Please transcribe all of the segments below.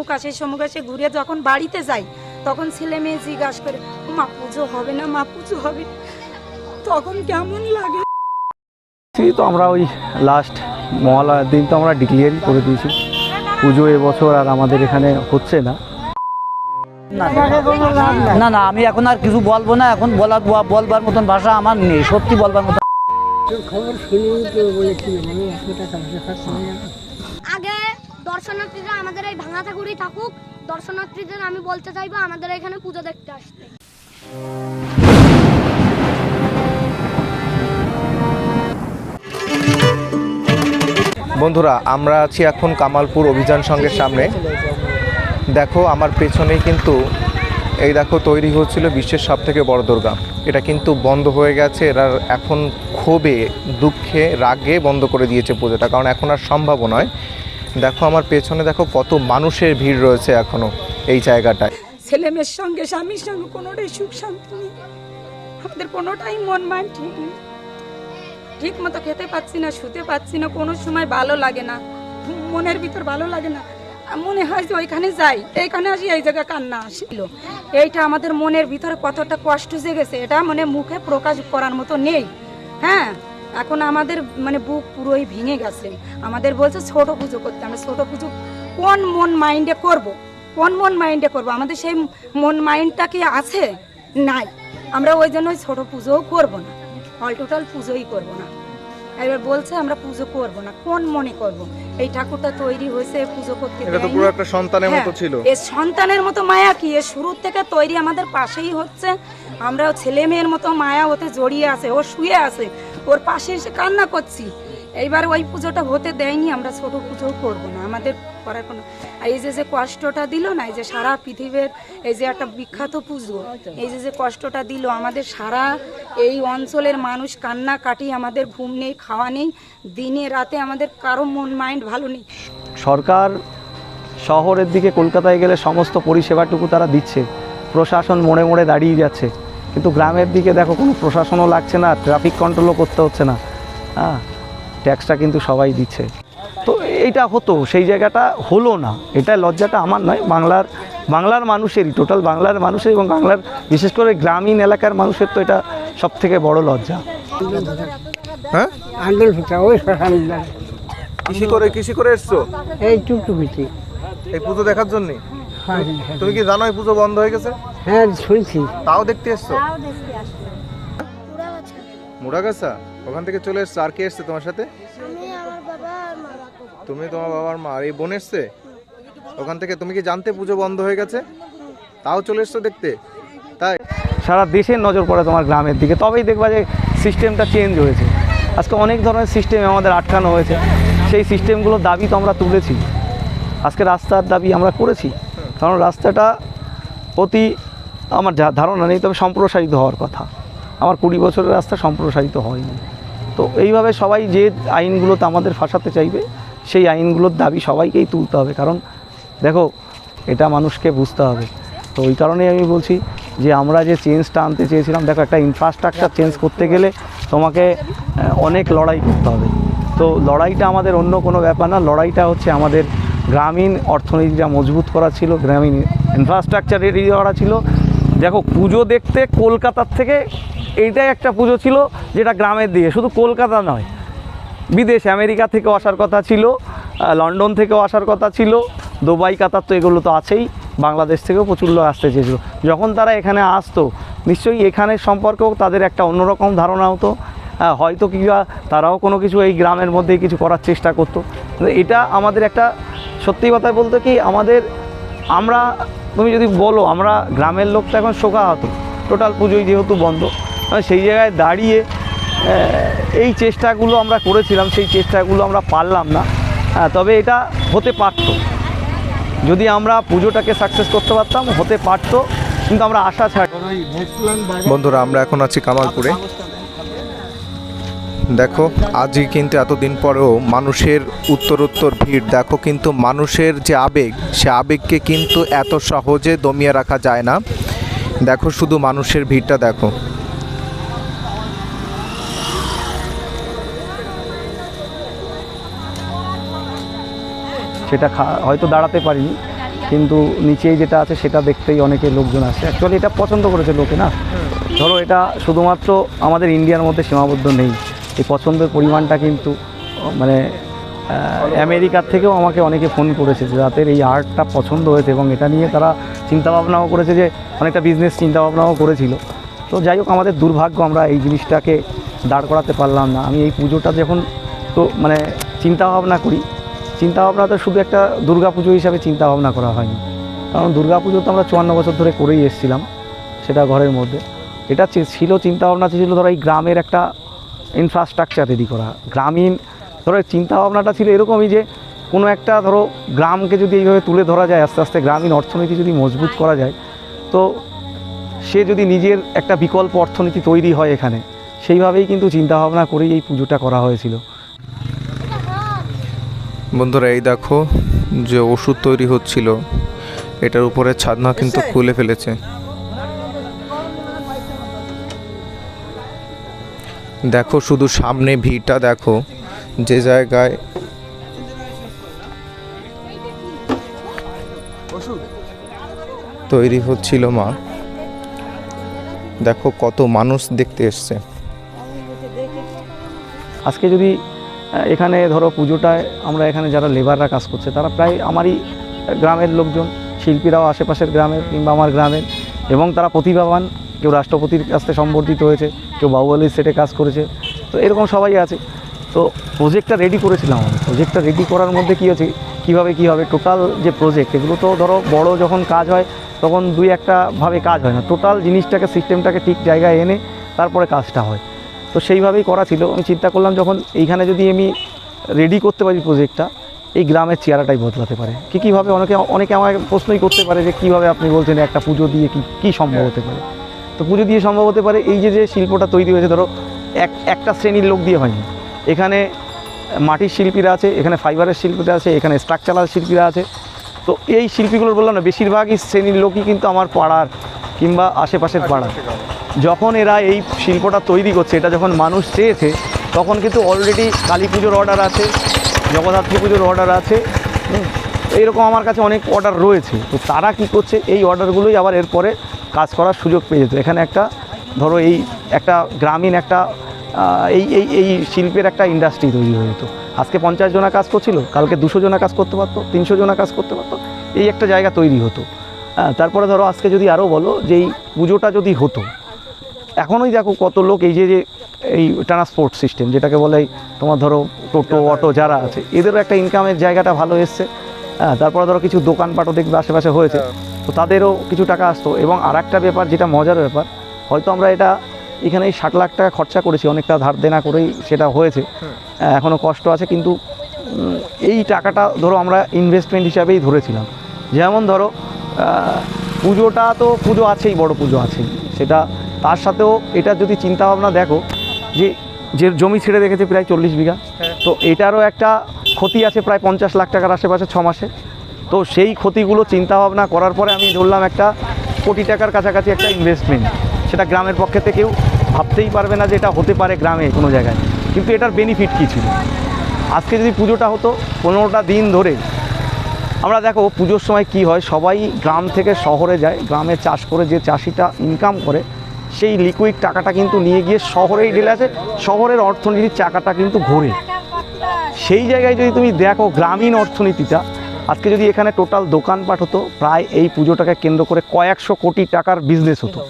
অমুক আসে সমুক আসে ঘুরে যখন বাড়িতে যাই তখন ছেলে মেয়ে জিজ্ঞাসা করে মা পুজো হবে না মা পুজো হবে না?" তখন কেমন লাগে? তো আমরা ওই লাস্ট মহালয়ার দিন তো আমরা ডিক্লিয়ারই করে দিয়েছি। পুজো এবছর আর আমাদের এখানে হচ্ছে না। না না আমি এখন আর কিছু বলব না এখন বলা বলবার মতন ভাষা আমার নেই সত্যি বলবার মতন। খবর শুনি আমি টাকা দর্শনার্থীরা আমাদের এই ভাঙা ঠাকুরই থাকুক, দর্শনার্থীদের আমি বলতে চাইব আমাদের এখানে পুজো দেখতে আসতে। বন্ধুরা, আমরা আছি এখন কামালপুর অভিযান সঙ্গের সামনে। দেখো, আমার পেছনেই কিন্তু এই দেখো, তৈরি হচ্ছিল বিশ্বের সব থেকে বড় দুর্গা। এটা কিন্তু বন্ধ হয়ে গেছে, এরা এখন ক্ষোভে, দুঃখে, রাগে বন্ধ করে দিয়েছে পুজোটা, কারণ এখন আর সম্ভব নয়। দেখো আমার পেছনে দেখো কত মানুষের ভিড় রয়েছে এখনও এই জায়গাটায়। ছেলে মেয়ের সঙ্গে, স্বামীর সঙ্গে কোনোটাই সুখ শান্তি নেই। আমাদের কোনোটাই মন মান ঠিক নেই। ঠিক মতো খেতে পাচ্ছি না, শুতে পাচ্ছি না, কোনো সময় ভালো লাগে না। মনের ভিতর ভালো লাগে না। মনে হয় যে ওইখানে যাই, এইখানে আসি, এই জায়গায় কান্না আসিল। এইটা আমাদের মনের ভিতরে কতটা কষ্ট জেগেছে, এটা মানে মুখে প্রকাশ করার মতো নেই। হ্যাঁ? এখন আমাদের মানে বুক পুরোই ভেঙে গেছে। আমাদের বলছে ছোট পুজো করতে আমরা ছোট পুজো কোন মন মাইন্ডে করব। কোন মন মাইন্ডে করব? আমাদের সেই মন মাইন্ডটা কি আছে? নাই। আমরা ওই জন্য ওই ছোট পুজোও করব না। অল টোটাল পুজোই করব না। এবার বলছে আমরা পুজো করব না। কোন মনে করব? এই ঠাকুরটা তৈরি হয়েছে পুজো করতে এটা তো পুরো একটা সন্তানের মতো হ্যাঁ, ছিল। এ সন্তানের মতো মায়া কি? এ শুরুর থেকে তৈরি আমাদের পাশেই হচ্ছে। আমরা ছেলে মেয়ের মতো মায়া ওতে জড়িয়ে আছে, ও শুয়ে আছে, ওর পাশে এসে কান্না করছি। এইবার ওই পুজোটা হতে দেয়নি, আমরা ছোট পুজো করব না, আমাদের করার কোনো এই যে যে কষ্টটা দিল না, এই যে সারা পৃথিবীর এই যে একটা বিখ্যাত পুজো, এই যে যে কষ্টটা দিল, আমাদের সারা এই অঞ্চলের মানুষ কান্না কাটি, আমাদের ঘুম নেই, খাওয়া নেই, দিনে রাতে আমাদের কারও মন মাইন্ড ভালো নেই। সরকার শহরের দিকে কলকাতায় গেলে সমস্ত পরিষেবাটুকু তারা দিচ্ছে, প্রশাসন মোড়ে মোড়ে দাঁড়িয়ে যাচ্ছে। কিন্তু গ্রামের দিকে দেখো কোনো প্রশাসনও লাগছে না ট্রাফিক কন্ট্রোলও করতে হচ্ছে না। হ্যাঁ ট্যাক্সটা কিন্তু সবাই দিচ্ছে। তো এইটা হতো সেই জায়গাটা হলো না। এটা লজ্জাটা আমার নয় বাংলার বাংলার মানুষেরই টোটাল বাংলার মানুষের এবং বাংলার বিশেষ করে গ্রামীণ এলাকার মানুষের তো এটা সব থেকে বড় লজ্জা। হ্যাঁ? কৃষি করে কৃষি করে এসছো? এই টুকটুকিতে। এই পুজো দেখার জন্য? হ্যাঁ তুমি কি জানো এই পুজো বন্ধ হয়ে গেছে? হ্যাঁ শুনছি। তাও দেখতে এসছো? মুড়াগাছা। ওখান থেকে চলে এসছো? আর কে এসছে তোমার সাথে? তুমি তোমার বাবার মা। আর এই বোন এসছে? ওখান থেকে তুমি কি জানতে পুজো বন্ধ হয়ে গেছে? তাও চলে এসছো দেখতে? তাই? সারা দেশের নজর পড়ে তোমার গ্রামের দিকে। তবেই দেখবা যে সিস্টেমটা চেঞ্জ হয়েছে। আজকে অনেক ধরনের সিস্টেম আমাদের আটকানো হয়েছে। সেই সিস্টেমগুলোর দাবি তো আমরা তুলেছি। আজকে রাস্তার দাবি আমরা করেছি। কারণ রাস্তাটা অতি আমার যা ধারণা নেই, তবে সম্প্রসারিত হওয়ার কথা। আমার কুড়ি বছরের রাস্তা সম্প্রসারিত হয়নি। তো এইভাবে সবাই যে আইনগুলোতে আমাদের ফাঁসাতে চাইবে, সেই আইনগুলোর দাবি সবাইকেই তুলতে হবে। কারণ দেখো, এটা মানুষকে বুঝতে হবে। তো ওই কারণেই আমি বলছি যে আমরা যে চেঞ্জটা আনতে চেয়েছিলাম, দেখো একটা ইনফ্রাস্ট্রাকচার চেঞ্জ করতে গেলে তোমাকে অনেক লড়াই করতে হবে। তো লড়াইটা আমাদের অন্য কোনো ব্যাপার না, লড়াইটা হচ্ছে আমাদের গ্রামীণ অর্থনীতিটা মজবুত করা ছিল, গ্রামীণ ইনফ্রাস্ট্রাকচার রেডি করা ছিল দেখো পুজো দেখতে কলকাতার থেকে এইটাই একটা পুজো ছিল যেটা গ্রামের দিকে শুধু কলকাতা নয়। বিদেশ, আমেরিকা থেকে আসার কথা ছিল লন্ডন থেকেও আসার কথা ছিল, দুবাই, কাতার তো এগুলো তো আছেই, বাংলাদেশ থেকেও প্রচুর লোক আসতে চেয়েছিল। যখন তারা এখানে আসতো, নিশ্চয়ই এখানের সম্পর্কেও তাদের একটা অন্যরকম ধারণা হতো। হয়তো কিংবা তারাও কোনো কিছু এই গ্রামের মধ্যেই কিছু করার চেষ্টা করতো। এটা আমাদের একটা, সত্যি কথা বলতে কি, আমাদের, আমরা তুমি যদি বলো, আমরা গ্রামের লোক তো এখন শোকাহত। টোটাল পুজোই যেহেতু বন্ধ সেই জায়গায় দাঁড়িয়ে এই চেষ্টাগুলো আমরা করেছিলাম, সেই চেষ্টাগুলো আমরা পারলাম না। তবে এটা হতে পারতো। যদি আমরা পুজোটাকে সাকসেস করতে পারতাম, হতে পারতো, কিন্তু আমরা আশা ছাড়ি বন্ধুরা, আমরা এখন আছি কামালপুরে। দেখো, আজই কিন্তু এতদিন পরেও মানুষের উত্তরোত্তর ভিড়। দেখো কিন্তু মানুষের যে আবেগ, সে আবেগকে কিন্তু এত সহজে দমিয়ে রাখা যায় না। দেখো শুধু মানুষের ভিড়টা দেখো। সেটা হয়তো দাঁড়াতে পারিনি, কিন্তু নিচেই যেটা আছে সেটা দেখতেই অনেকে লোকজন আসে। অ্যাকচুয়ালি এটা পছন্দ করেছে লোকে না? ধরো এটা শুধুমাত্র আমাদের ইন্ডিয়ার মধ্যে সীমাবদ্ধ নেই। এই পছন্দের পরিমাণটা কিন্তু মানে আমেরিকার থেকেও আমাকে অনেকে ফোন করেছে যে রাতের এই আর্টটা পছন্দ হয়েছে এবং এটা নিয়ে তারা চিন্তাভাবনাও করেছে যে অনেকটা বিজনেস চিন্তাভাবনাও করেছিল। তো যাই হোক, আমাদের দুর্ভাগ্য আমরা এই জিনিসটাকে দাঁড় করাতে পারলাম না। আমি এই পুজোটা যখন, তো মানে চিন্তাভাবনা করি চিন্তাভাবনা তো শুধু একটা দুর্গা পুজো হিসাবে চিন্তাভাবনা করা হয়নি। কারণ দুর্গা পুজো তো আমরা চুয়ান্ন বছর ধরে করেই এসেছিলাম, সেটা ঘরের মধ্যে। এটা ছিল চিন্তাভাবনা ছিল ধরো এই গ্রামের একটা ইনফ্রাস্ট্রাকচার রেডি করা। গ্রামীণ ধরো চিন্তাভাবনাটা ছিল এরকমই যে কোনো একটা ধরো গ্রামকে যদি এইভাবে তুলে ধরা যায় আস্তে আস্তে গ্রামীণ অর্থনীতি যদি মজবুত করা যায় তো সে যদি নিজের একটা বিকল্প অর্থনীতি তৈরি হয় এখানে সেইভাবেই কিন্তু চিন্তাভাবনা করেই এই পুজোটা করা হয়েছিল। বন্ধুরা এই দেখো যে ওষুধ তৈরি হচ্ছিল এটার উপরে ছাদনা কিন্তু খুলে ফেলেছে। দেখো শুধু সামনে ভিড়টা দেখো, যে জায়গায় তৈরি হচ্ছিল মা। দেখো কত মানুষ দেখতে এসছে। আজকে যদি এখানে ধরো পুজোটায় আমরা এখানে যারা লেবাররা কাজ করছে, তারা প্রায় আমারই গ্রামের লোকজন, শিল্পীরাও আশেপাশের গ্রামের কিংবা আমার গ্রামের, এবং তারা প্রতিভাবান। কেউ রাষ্ট্রপতির কাছ থেকে সম্বর্ধিত হয়েছে কেউ বাহুবলীর সেটে কাজ করেছে। তো এরকম সবাই আছে। তো প্রজেক্টটা রেডি করেছিলাম আমি। প্রজেক্টটা রেডি করার মধ্যে কী আছে কীভাবে কী হবে? টোটাল যে প্রজেক্ট এগুলো তো ধরো বড় যখন কাজ হয়, তখন দুই একটা ভাবে কাজ হয় না। টোটাল জিনিসটাকে সিস্টেমটাকে ঠিক জায়গায় এনে তারপরে কাজটা হয়। তো সেইভাবেই করা ছিল। আমি চিন্তা করলাম যখন এইখানে যদি আমি রেডি করতে পারি প্রজেক্টটা এই গ্রামের চেহারাটাই বদলাতে পারে। কী কীভাবে অনেকে অনেকে আমাকে প্রশ্নই করতে পারে যে কীভাবে আপনি বলছেন একটা পুজো দিয়ে কী কী সম্ভব হতে পারে? তো পুজো দিয়ে সম্ভব হতে পারে এই যে যে শিল্পটা তৈরি হয়েছে ধরো এক একটা শ্রেণির লোক দিয়ে হয়নি। এখানে মাটির শিল্পীরা আছে এখানে ফাইবারের শিল্পীরা আছে এখানে স্ট্রাকচারাল শিল্পীরা আছে। তো এই শিল্পীগুলোর বললাম না বেশিরভাগই শ্রেণির লোকই কিন্তু আমার পাড়ার কিংবা আশেপাশের পাড়ার। যখন এরা এই শিল্পটা তৈরি করছে এটা যখন মানুষ চেয়েছে তখন কিন্তু অলরেডি কালী পুজোর অর্ডার আছে জগদ্ধাত্রী পুজোর অর্ডার আছে। এইরকম আমার কাছে অনেক অর্ডার রয়েছে। তো তারা কি করছে এই অর্ডারগুলোই আবার এরপরে কাজ করার সুযোগ পেয়ে যেত। এখানে একটা, ধরো এই একটা গ্রামীণ একটা এই এই এই শিল্পের একটা ইন্ডাস্ট্রি তৈরি হয়ে যেত। আজকে পঞ্চাশ জনা কাজ করছিল, কালকে দুশো জনা কাজ করতে পারতো, তিনশো জনা কাজ করতে পারতো, এই একটা জায়গা তৈরি হতো। হ্যাঁ তারপরে ধরো আজকে যদি আরও বলো যে এই পুজোটা যদি হতো, এখনই দেখো কত লোক এই যে যে এই ট্রান্সপোর্ট সিস্টেম যেটাকে বলে তোমার ধরো টোটো, অটো যারা আছে, এদেরও একটা ইনকামের জায়গাটা ভালো এসছে। হ্যাঁ তারপরে ধরো কিছু দোকানপাটও দেখবে, আশেপাশে হয়েছে। তো তাদেরও কিছু টাকা আসতো এবং আর একটা ব্যাপার যেটা মজার ব্যাপার হয়তো আমরা এটা এখানে এই ষাট লাখ টাকা খরচা করেছি অনেকটা ধার দেনা করেই সেটা হয়েছে। হ্যাঁ, এখনও কষ্ট আছে কিন্তু এই টাকাটা ধরো আমরা ইনভেস্টমেন্ট হিসাবেই ধরেছিলাম। যেমন ধরো পুজোটা তো পুজো আছেই বড় পুজো আছেই। সেটা তার সাথেও এটা যদি চিন্তা ভাবনা দেখো যে যে জমি ছেড়ে রেখেছে প্রায় চল্লিশ বিঘা তো এটারও একটা ক্ষতি আছে প্রায় পঞ্চাশ লাখ টাকার আশেপাশে ছ মাসে। তো সেই ক্ষতিগুলো চিন্তা ভাবনা করার পরে আমি ধরলাম একটা কোটি টাকার কাছাকাছি একটা ইনভেস্টমেন্ট সেটা গ্রামের পক্ষে থেকেও ভাবতেই পারবে না যে এটা হতে পারে গ্রামে কোনো জায়গায়। কিন্তু এটার বেনিফিট কী ছিল? আজকে যদি পুজোটা হতো, পনেরোটা দিন ধরে, আমরা দেখো পুজোর সময় কি হয়, সবাই গ্রাম থেকে শহরে যায়, গ্রামে চাষ করে যে চাষিটা ইনকাম করে, সেই লিকুইড টাকাটা কিন্তু নিয়ে গিয়ে শহরেই ঢেলে আছে শহরের অর্থনীতির চাকাটা কিন্তু ঘোরে। সেই জায়গায় যদি তুমি দেখো গ্রামীণ অর্থনীতিটা আজকে যদি এখানে টোটাল দোকানপাট হতো প্রায় এই পুজোটাকে কেন্দ্র করে কয়েকশো কোটি টাকার বিজনেস হতো।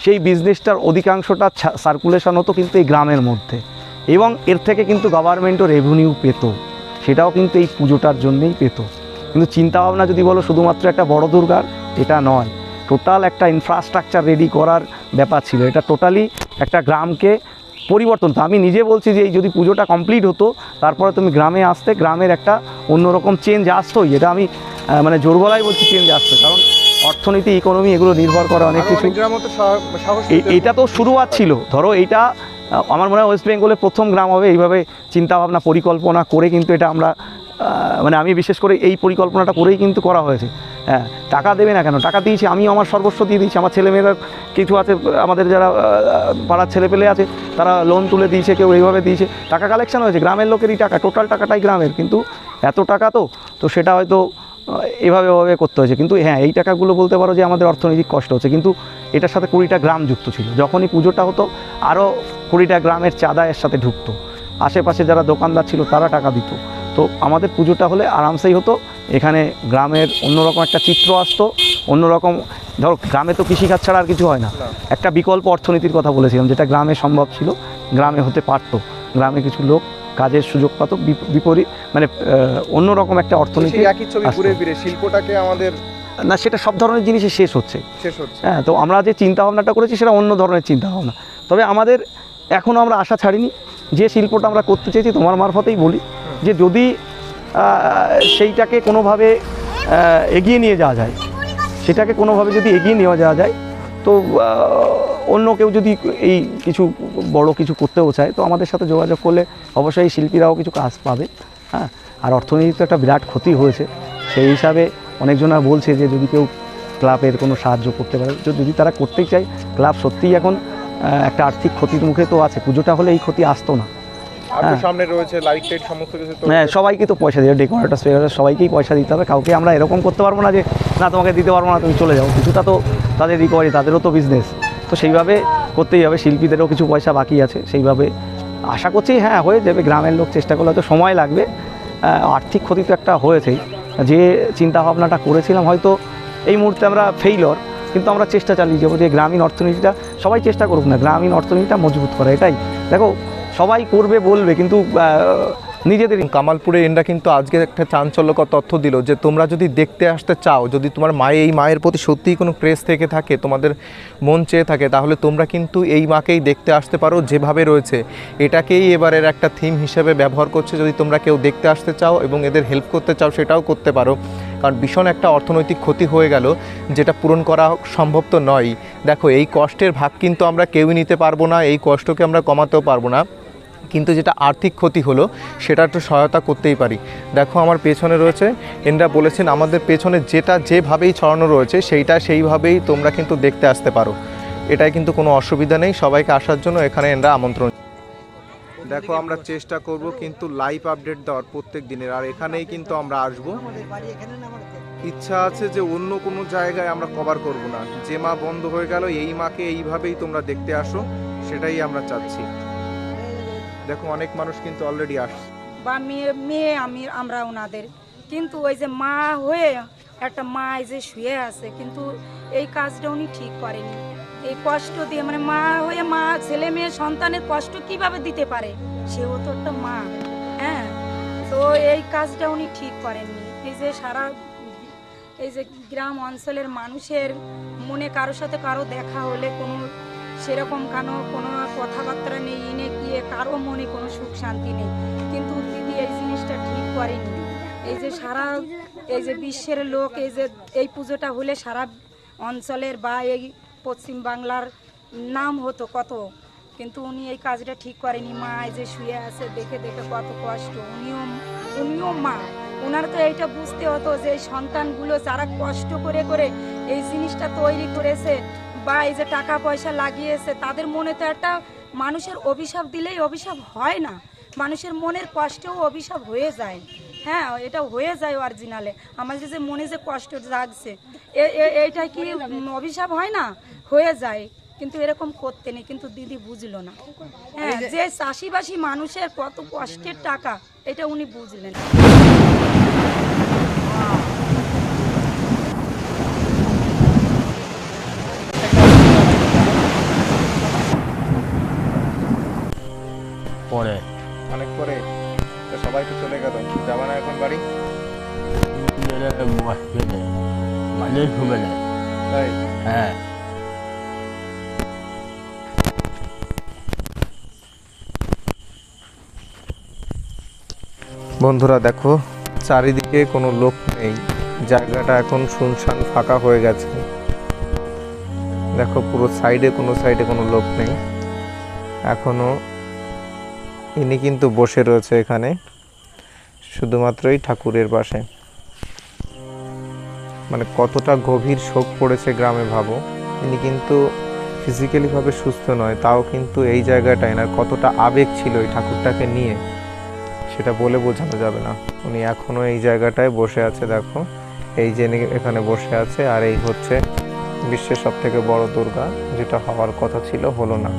সেই বিজনেসটার অধিকাংশটা সার্কুলেশন হতো কিন্তু এই গ্রামের মধ্যে। এবং এর থেকে কিন্তু গভর্নমেন্টও রেভিনিউ পেত। সেটাও কিন্তু এই পুজোটার জন্যেই পেত। কিন্তু চিন্তাভাবনা যদি বলো শুধুমাত্র একটা বড় দুর্গার এটা নয়। টোটাল একটা ইনফ্রাস্ট্রাকচার রেডি করার ব্যাপার ছিল। এটা টোটালি একটা গ্রামকে পরিবর্তন তো আমি নিজে বলছি যে এই যদি পুজোটা কমপ্লিট হতো তারপরে তুমি গ্রামে আসতে গ্রামের একটা অন্যরকম চেঞ্জ আসতোই এটা আমি মানে জোর গলায় বলছি চেঞ্জ আসতো। কারণ অর্থনীতি ইকোনমি এগুলো নির্ভর করে অনেক কিছু। এটা তো শুরুয়াত ছিল। ধরো এইটা আমার মনে হয় ওয়েস্ট বেঙ্গলে প্রথম গ্রাম হবে। এইভাবে চিন্তাভাবনা পরিকল্পনা করে কিন্তু এটা আমরা মানে আমি বিশেষ করে এই পরিকল্পনাটা করেই কিন্তু করা হয়েছে। হ্যাঁ টাকা দেবে না কেন? টাকা দিয়েছি আমি আমার সর্বস্ব দিয়ে দিয়েছি। আমার ছেলেমেয়েরা কিছু আছে, আমাদের যারা পাড়ার ছেলেপেলে আছে, তারা লোন তুলে দিয়েছে, কেউ এইভাবে দিয়েছে। টাকা কালেকশন হয়েছে, গ্রামের লোকেরই টাকা টোটাল টাকাটাই গ্রামের। কিন্তু এত টাকা তো তো সেটা হয়তো এভাবে এভাবে করতে হয়েছে। কিন্তু হ্যাঁ এই টাকাগুলো বলতে পারো যে আমাদের অর্থনৈতিক কষ্ট হচ্ছে। কিন্তু এটার সাথে কুড়িটা গ্রাম যুক্ত ছিল। যখনই পুজোটা হতো আরও কুড়িটা গ্রামের চাঁদা এর সাথে ঢুকতো। আশেপাশে যারা দোকানদার ছিল, তারা টাকা দিত। তো আমাদের পুজোটা হলে আরামসেই হতো। এখানে গ্রামের অন্যরকম একটা চিত্র আসতো অন্যরকম ধরো গ্রামে তো কৃষিকাজ ছাড়া আর কিছু হয় না। একটা বিকল্প অর্থনীতির কথা বলেছিলাম যেটা গ্রামে সম্ভব ছিল গ্রামে হতে পারতো। গ্রামে কিছু লোক কাজের সুযোগ পাত বিপ- বিপরীত মানে অন্যরকম একটা অর্থনীতি শিল্পটাকে আমাদের না সেটা সব ধরনের জিনিসই শেষ হচ্ছে। শেষ হচ্ছে। হ্যাঁ তো আমরা যে চিন্তা ভাবনাটা করেছি সেটা অন্য ধরনের চিন্তা ভাবনা তবে আমাদের এখনও আমরা আশা ছাড়িনি যে শিল্পটা আমরা করতে চেয়েছি তোমার মারফতেই বলি। যে যদি সেইটাকে কোনোভাবে এগিয়ে নিয়ে যাওয়া যায়, সেটাকে কোনোভাবে যদি এগিয়ে নেওয়া যাওয়া যায়, তো অন্য কেউ যদি এই কিছু বড় কিছু করতেও চায়, তো আমাদের সাথে যোগাযোগ করলে অবশ্যই শিল্পীরাও কিছু কাজ পাবে হ্যাঁ আর অর্থনীতিতে একটা বিরাট ক্ষতি হয়েছে, সেই হিসাবে অনেকজনা বলছে যে যদি কেউ ক্লাবের কোনো সাহায্য করতে পারে, যদি তারা করতেই চায়, ক্লাব সত্যিই এখন একটা আর্থিক ক্ষতির মুখে তো আছে, পুজোটা হলে এই ক্ষতি আসতো না আর। সামনে রয়েছে লাইট টাইট সমস্ত কিছু হ্যাঁ সবাইকে তো পয়সা দিতে ডেকোরেটার ফেকোরেটার সবাইকেই পয়সা দিতে হবে। কাউকে আমরা এরকম করতে পারব না যে না তোমাকে দিতে পারব না তুমি চলে যাও। কিছুটা তো তাদের রিকভারি তাদেরও তো বিজনেস তো সেইভাবে করতেই হবে শিল্পীদেরও কিছু পয়সা বাকি আছে সেইভাবে আশা করছি হ্যাঁ হয়ে যাবে। গ্রামের লোক চেষ্টা করলে হয়তো সময় লাগবে। আর্থিক ক্ষতি তো একটা হয়েছেই যে চিন্তা ভাবনাটা করেছিলাম হয়তো এই মুহূর্তে আমরা ফেইলর কিন্তু আমরা চেষ্টা চালিয়ে যাব যে গ্রামীণ অর্থনীতিটা সবাই চেষ্টা করুক না গ্রামীণ অর্থনীতিটা মজবুত করা এটাই। দেখো সবাই করবে, বলবে, কিন্তু নিজেদের কামালপুরে এনরা কিন্তু আজকে একটা চাঞ্চল্যকর তথ্য দিল যে, তোমরা যদি দেখতে আসতে চাও, যদি তোমার মায়ে এই মায়ের প্রতি সত্যিই কোনো ক্রেজ থেকে থাকে, তোমাদের মন চেয়ে থাকে, তাহলে তোমরা কিন্তু এই মাকেই দেখতে আসতে পারো যেভাবে রয়েছে। এটাকেই এবারের একটা থিম হিসেবে ব্যবহার করছে, যদি তোমরা কেউ দেখতে আসতে চাও এবং এদের হেল্প করতে চাও, সেটাও করতে পারো। কারণ ভীষণ একটা অর্থনৈতিক ক্ষতি হয়ে গেল, যেটা পূরণ করা সম্ভব তো নয়। দেখো, এই কষ্টের ভাগ কিন্তু আমরা কেউই নিতে পারব না, এই কষ্টকে আমরা কমাতেও পারব না। কিন্তু যেটা আর্থিক ক্ষতি হলো, সেটা একটু সহায়তা করতেই পারি। দেখো আমার পেছনে রয়েছে, এনরা বলেছেন আমাদের পেছনে যেটা যেভাবেই ছড়ানো রয়েছে, সেইটা সেইভাবেই তোমরা কিন্তু দেখতে আসতে পারো। এটাই কিন্তু কোনো অসুবিধা নেই, সবাইকে আসার জন্য এখানে এনরা আমন্ত্রণ। দেখো আমরা চেষ্টা করব কিন্তু লাইভ আপডেট দেওয়ার প্রত্যেক দিনের, আর এখানেই কিন্তু আমরা আসব। ইচ্ছা আছে যে অন্য কোনো জায়গায় আমরা কভার করব না। যে মা বন্ধ হয়ে গেল, এই মাকে এইভাবেই তোমরা দেখতে আসো, সেটাই আমরা চাচ্ছি। দেখো, অনেক মানুষ কিন্তু অলরেডি আসছে। বা মেয়ে মেয়ে আমি, আমরা ওনাদের। কিন্তু ওই যে মা হয়ে একটা মা এই যে শুয়ে আছে, কিন্তু এই কাজটা উনি ঠিক করেনি। এই কষ্ট দিয়ে মানে মা হয়ে মা, ছেলে মেয়ে, সন্তানের কষ্ট কীভাবে দিতে পারে? সেও তো একটা মা হ্যাঁ? তো এই কাজটা উনি ঠিক করেননি। এই যে সারা, এই যে গ্রাম অঞ্চলের মানুষের মনে কারোর সাথে কারও দেখা হলে কোনো সেরকম কেন কোনো কথাবার্তা নেই, ইনে গিয়ে কারও মনে কোনো সুখ শান্তি নেই। কিন্তু দিদি এই জিনিসটা ঠিক করেনি। এই যে সারা, এই যে বিশ্বের লোক, এই যে, এই পুজোটা হলে সারা অঞ্চলের বা এই পশ্চিম বাংলার নাম হতো কত। কিন্তু উনি এই কাজটা ঠিক করেনি। মা এই যে শুয়ে আছে, দেখে দেখে কত কষ্ট। উনিও উনিও মা। ওনার তো এইটা বুঝতে হতো যে সন্তানগুলো যারা কষ্ট করে করে এই জিনিসটা তৈরি করেছে বা এই যে টাকা পয়সা লাগিয়েছে তাদের মনে তো একটা মানুষের অভিশাপ দিলেই অভিশাপ হয় না। মানুষের মনের কষ্টেও অভিশাপ হয়ে যায়। হ্যাঁ এটা হয়ে যায় অরিজিনালে আমাদের যে মনে যে কষ্ট এ- এইটা কি অভিশাপ হয় না? হয়ে যায়। কিন্তু এরকম করতে নেই কিন্তু দিদি বুঝলো না। হ্যাঁ যে চাষিবাসী মানুষের কত কষ্টের টাকা এটা উনি বুঝলেন। পরে। অনেক পরে। তো সবাই তো চলে গেল। যাবা না এখন বাড়ি? বসবে না। মানুষ না। তাই? হ্যাঁ। বন্ধুরা দেখো চারিদিকে কোনো লোক নেই। জায়গাটা এখন শুনশান ফাঁকা হয়ে গেছে। দেখো পুরো সাইডে কোনো সাইডে কোনো লোক নেই। এখনও ইনি কিন্তু বসে রয়েছে এখানে, শুধুমাত্রই ঠাকুরের পাশে। মানে কতটা গভীর শোক পড়েছে গ্রামে ভাবো, ইনি কিন্তু ফিজিক্যালিভাবে সুস্থ নয়, তাও কিন্তু এই জায়গাটায় না, কতটা আবেগ ছিল এই ঠাকুরটাকে নিয়ে, সেটা বলে বোঝানো যাবে না। উনি এখনও এই জায়গাটায় বসে আছে, দেখো। এই যে এখানে বসে আছে, আর এই হচ্ছে বিশ্বের সব থেকে বড় দুর্গা, যেটা হওয়ার কথা ছিল হলো না।